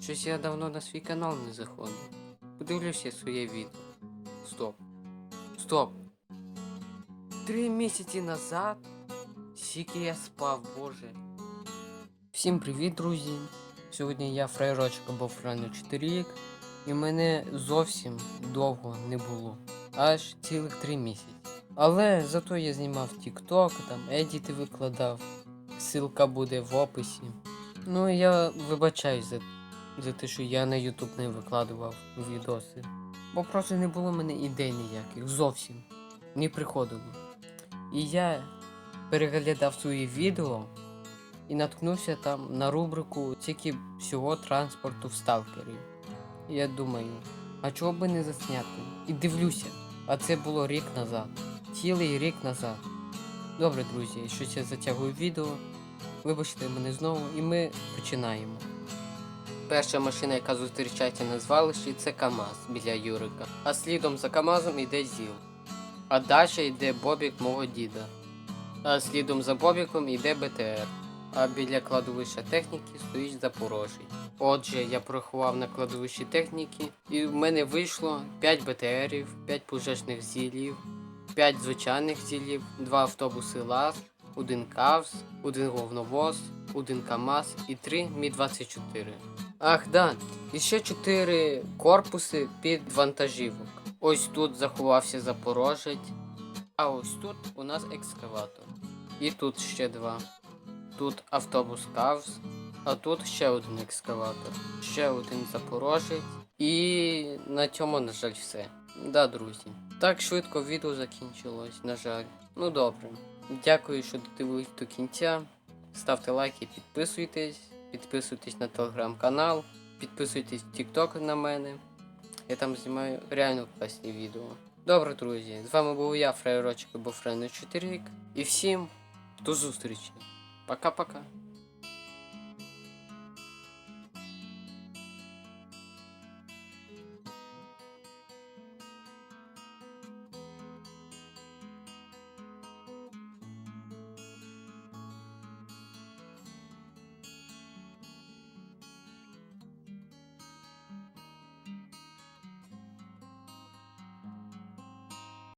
Щось я давно на свій канал не заходив. Подивлюся своє відео. Стоп. Стоп. Три місяці назад? Скільки я спав, боже. Всім привіт, друзі! Сьогодні я фраєрочок або фрайно 4 рік, і мене зовсім довго не було. Аж цілих три місяці. Але зато я знімав TikTok, там едіти викладав. Ссылка буде в описі. Ну я вибачаюсь за, за те, що я на YouTube не викладував відоси. Бо просто не було в мене ідей ніяких, зовсім. Не приходило. І я переглядав свої відео і наткнувся там на рубрику тільки всього транспорту в сталкері. І я думаю, а чого би не засняти? І дивлюся, а це було рік назад. Цілий рік назад. Добре, друзі, щось я затягую відео. Вибачте мене знову, і ми починаємо. Перша машина, яка зустрічається на звалищі, це КАМАЗ біля Юрика. А слідом за КАМАЗом йде ЗІЛ. А далі йде Бобік мого діда. А слідом за Бобіком йде БТР. А біля кладовища техніки стоїть Запорожий. Отже, я порахував на кладовищі техніки, і в мене вийшло 5 БТРів, 5 пожежних зілів, 5 звичайних зілів, 2 автобуси ЛАЗ, один КАВС, один говновоз, один КАМАЗ і 3 Мі-24. Ах, да, і ще 4 корпуси під вантажівок. Ось тут заховався Запорожець, а ось тут у нас екскаватор. І тут ще два. Тут автобус КАВС, а тут ще один екскаватор, ще один Запорожець. І на цьому, на жаль, все. Да, друзі. Так швидко відео закінчилось, на жаль. Ну добре. Дякую, що додивились до кінця. Ставте лайки, підписуйтесь, підписуйтесь на телеграм-канал, підписуйтесь в TikTok на мене. Я там знімаю реально класні відео. Добре, друзі, з вами був я, Фраєрочок або Фрейно 4 рік. І всім до зустрічі. Пока-пока.